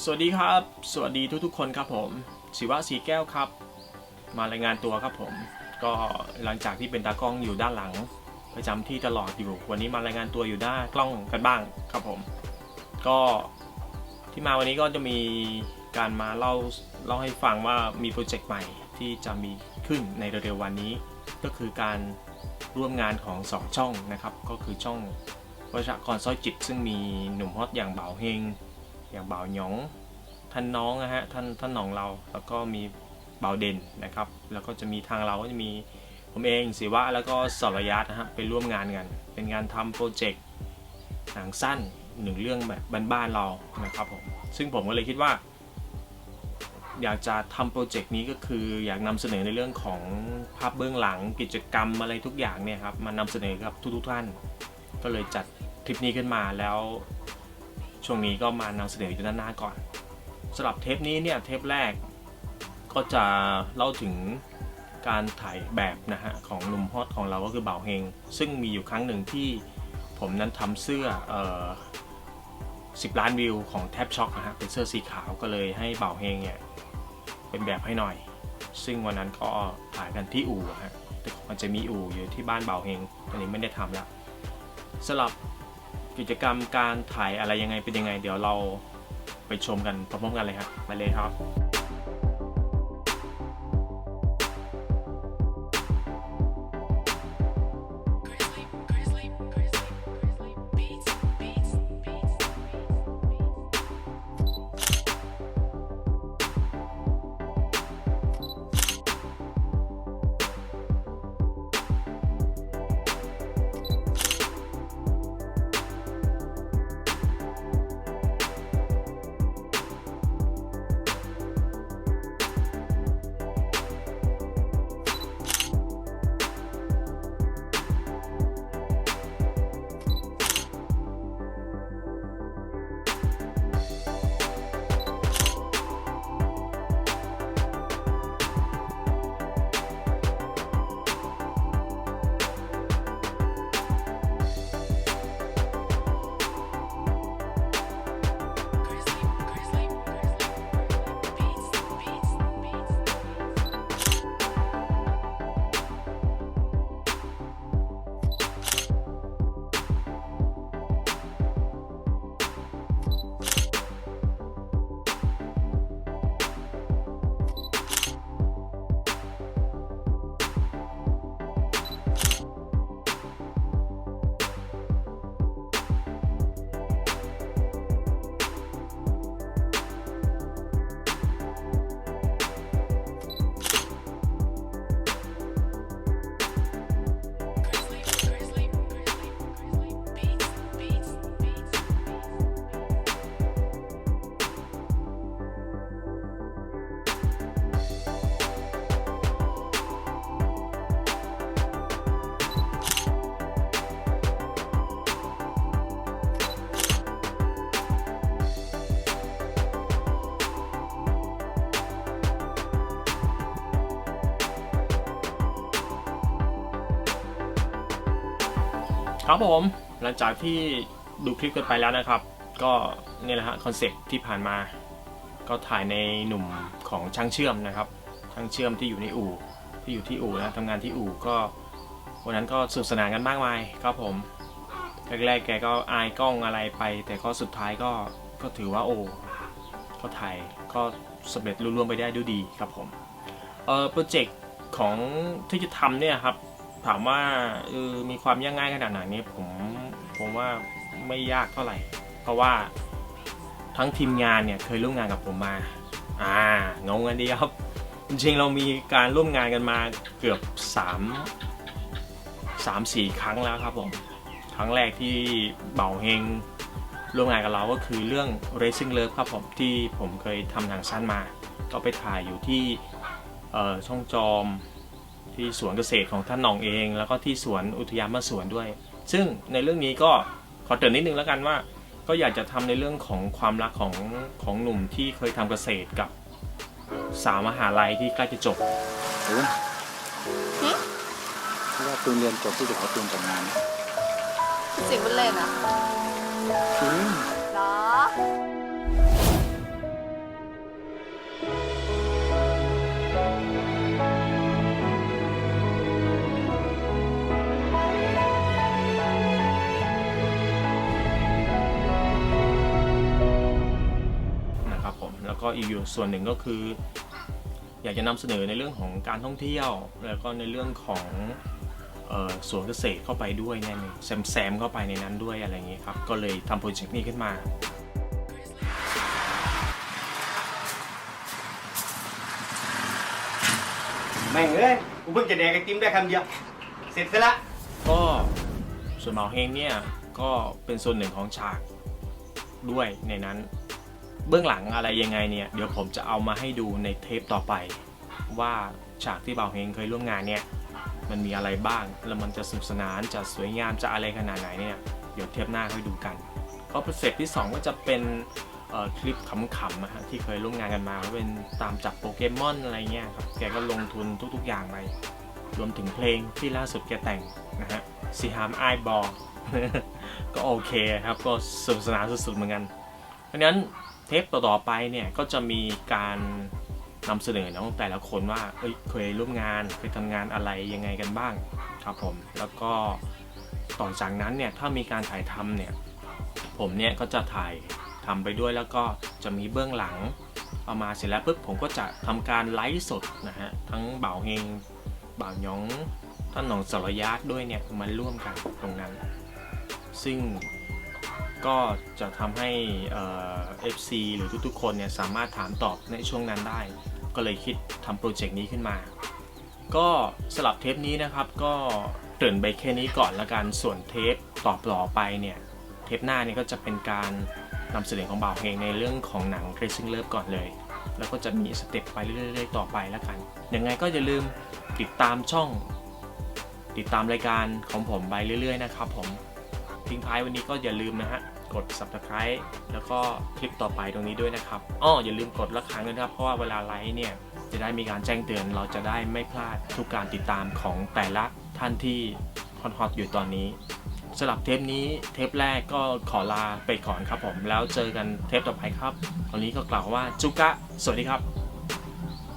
สวัสดีครับ สวัสดีทุกๆ คนครับผมศิวะสีแก้วครับ มารายงานตัวครับผม ก็หลังจากที่เป็นตากล้องอยู่ด้านหลัง ประจำที่ตลอดอยู่วันนี้มารายงานตัวอยู่ด้านกล้องกันบ้างครับผม ก็ที่มาวันนี้ก็จะมีการมาเล่าเล่าให้ฟังว่ามีโปรเจกต์ใหม่ที่จะมีขึ้นในเร็วๆวันนี้ ก็คือการร่วมงานของสองช่องนะครับ ก็คือช่องประชากรสร้อยจิต ซึ่งมีหนุ่มฮอตอย่างเบาเฮง อย่างบ่าวหยองท่านน้องนะฮะท่านท่านหนองเราแล้วก็มีบ่าวเด่นนะครับ แล้วก็จะมีทางเราก็จะมีผมเองศิวะแล้วก็สรยัตนะฮะไปร่วมงานกัน เป็นงานทำโปรเจกต์หนังสั้นหนึ่งเรื่องแบบบ้านๆเรานะครับผมซึ่งผมก็เลยคิดว่า อยากจะทำโปรเจกต์นี้ก็คืออยากนำเสนอในเรื่องของภาพเบื้องหลังกิจกรรมอะไรทุกอย่างเนี่ยครับมานำเสนอกับทุกๆท่าน ก็เลยจัดคลิปนี้ขึ้นมาแล้ว ช่วงนี้ก็มานำเสนออยู่ด้านหน้าก่อนสำหรับเทปนี้เนี่ยเทปแรกก็จะเล่าถึงการถ่ายแบบนะฮะของหนุ่มฮอตของเราก็คือเบาเฮง ซึ่งมีอยู่ครั้งหนึ่งที่ผมนั้นทำเสื้อเอ่อ10 ล้านวิวของแทบช็อกนะฮะเป็นเสื้อสีขาวก็เลยให้เบาเฮงเนี่ยเป็นแบบให้หน่อย ซึ่งวันนั้นก็ถ่ายกันที่อู่ฮะแต่มันจะมีอู่อยู่ที่บ้านเบาเฮงตอนนี้ไม่ได้ทำแล้วสำหรับ กิจกรรมการถ่ายอะไรยังไงเป็นยังไง เดี๋ยวเราไปชมกันพร้อมๆกันเลยครับไปเลยครับ ครับผมหลังจากที่ดูคลิปกันไปแล้วนะครับ ก็นี่แหละฮะคอนเซ็ปที่ผ่านมา ก็ถ่ายในหนุ่มของช่างเชื่อมนะครับ ช่างเชื่อมที่อยู่ในอู่ที่อยู่ที่อู่นะทำงานที่อู่ก็วันนั้นก็สนุกสนานกันมากมายครับผมแรกๆแกก็อายกล้องอะไรไป แต่ก็สุดท้ายก็ก็ถือว่าโอ้ก็ถ่ายก็สำเร็จรุ่ร่วงไปได้ด้วยดีครับผมเออโปรเจกต์ของที่จะทำเนี่ยครับ ถามว่าเออมีความยากง่ายขนาดไหนนี่ผมผมว่าไม่ยากเท่าไหร่ เพราะว่าทั้งทีมงานเนี่ยเคยร่วมงานกับผมมา อ่างงกันดีครับ จริงๆเรามีการร่วมงานกันมาเกือบ 3 3 4 ครั้งแล้วครับผมครั้งแรกที่เบาเฮงร่วมงานกับเราก็คือเรื่อง Racing Love ครับผมที่ผมเคยทำหนังสั้นมา ก็ไปถ่ายอยู่ที่ช่องจอม ที่สวนเกษตรของท่านหน่องเอง แล้วก็ที่สวนอุทยานมะสวนด้วย ซึ่งในเรื่องนี้ก็ขอเตือนนิดนึงแล้วกันว่า ก็อยากจะทำในเรื่องของความรักของของหนุ่มที่เคยทำเกษตรกับสาวมหาลัยที่ใกล้จะจบตูนที่ว่าตูนเรียนจบที่จะขอตูนแต่งงานนะเสียงมันเล่นอะจริงเหรอ ก็อีกอยู่ส่วนหนึ่งก็คือ อยากจะนำเสนอในเรื่องของการท่องเที่ยว แล้วก็ในเรื่องของออสวนเกษตรเข้าไปด้วยเนี่ยแซมแซมๆเข้าไปในนั้นด้วยอะไรอย่างนี้ครับ ก็เลยทำโปรเจกต์นี้ขึ้นมาแม่งเอ้ยกูเพิ่งจะแดกไอติมได้คำเดียว เสร็จซะละ ก็ส่วนเหมาเฮงเนี่ย ก็เป็นส่วนหนึ่งของฉากด้วยในนั้น เบื้องหลังอะไรยังไงเนี่ย เดี๋ยวผมจะเอามาให้ดูในเทปต่อไป ว่าฉากที่เบาเฮงเคยร่วมงานเนี่ย มันมีอะไรบ้าง แล้วมันจะสนุกสนานจะสวยงามจะอะไรขนาดไหนเนี่ย เดี๋ยวเทปหน้าค่อยดูกันก็โปรเจกต์ที่ 2 ก็จะเป็นคลิปขำๆนะฮะที่เคยร่วมงานกันมาเป็นตามจับโปเกมอนอะไรเงี้ยครับแกก็ลงทุนทุกๆอย่างไปรวมถึงเพลงที่ล่าสุดแกแต่งนะฮะซีฮามไอบอก็โอเคครับ ก็สนุกสนานสุดๆเหมือนกัน เพราะฉะนั้น เทปต่อๆไปเนี่ยก็จะมีการนำเสนอน้องแต่ละคนว่าเอ้ยเคยร่วมงานเคยทำงานอะไรยังไงกันบ้างครับผมแล้วก็ต่อจากนั้นเนี่ยถ้ามีการถ่ายทำเนี่ยผมเนี่ยก็จะถ่ายทำไปด้วยแล้วก็จะมีเบื้องหลังเอามาเสร็จแล้วปุ๊บผมก็จะทำการไลฟ์สดนะฮะทั้งเบ่าวเฮงบ่าวหยองท่านหนองสรยาตด้วยเนี่ยมาร่วมกันตรงนั้น ซึ่ง ก็จะทำให้เอ่อ FC หรือทุกๆ คนเนี่ยสามารถถามตอบในช่วงนั้นได้ ก็เลยคิดทำโปรเจกต์นี้ขึ้นมา ก็สลับเทปนี้นะครับก็เกริ่นไปแค่นี้ก่อนละกันส่วนเทปตอบต่อไปเนี่ยเทปหน้าเนี่ยก็จะเป็นการนำเสนอของบ่าวเฮงในเรื่องของหนัง Racing Love ก่อนเลย แล้วก็จะมีสเต็ปไปเรื่อยๆ ต่อไปแล้วกัน ยังไงก็อย่าลืมติดตามช่อง ติดตามรายการของผมไปเรื่อยๆ นะครับผมทิ้งท้ายวันนี้ก็อย่าลืมนะฮะ กด subscribe แล้วก็คลิปต่อไปตรงนี้ด้วยนะครับอ้ออย่าลืมกดละครั้งด้วยนะครับเพราะว่าเวลาไลฟ์เนี่ยจะได้มีการแจ้งเตือนเราจะได้ไม่พลาดทุกการติดตามของแต่ละท่านที่ฮอตๆอยู่ตอนนี้สำหรับเทปนี้เทปแรกก็ขอลาไปก่อนครับผม แล้วเจอกันเทปต่อไปครับ ตอนนี้ก็กล่าวว่าจุกะ สวัสดีครับ